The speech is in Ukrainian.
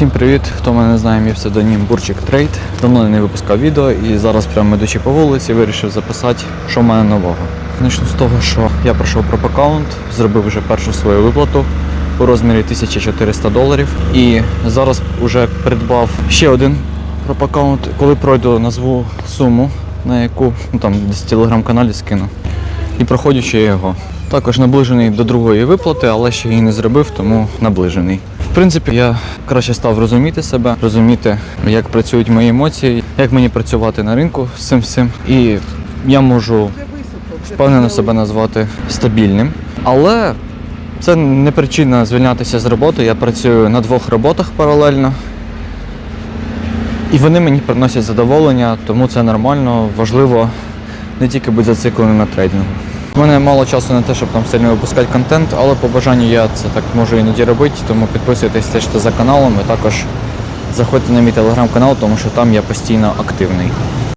Всім привіт! Хто мене знає, мій псевдонім Бурчик Трейд. Давно не випускав відео і зараз, прямо ідучи по вулиці, вирішив записати, що в мене нового. Почну з того, що я пройшов проп-аккаунт, зробив вже першу свою виплату у розмірі 1400 доларів. І зараз вже придбав ще один проп-аккаунт. Коли пройду, назву суму, на яку ну, там десь телеграм-каналі скину. І проходжу ще його. Також наближений до другої виплати, але ще її не зробив, тому наближений. В принципі, я краще став розуміти себе, розуміти, як працюють мої емоції, як мені працювати на ринку з цим всім. І я можу впевнено себе назвати стабільним. Але це не причина звільнятися з роботи. Я працюю на двох роботах паралельно. І вони мені приносять задоволення, тому це нормально, важливо не тільки бути зацикленим на трейдингу. У мене мало часу на те, щоб там сильно випускати контент, але по бажанню я це так можу іноді робити, тому підписуйтесь теж за каналом і також заходьте на мій телеграм-канал, тому що там я постійно активний.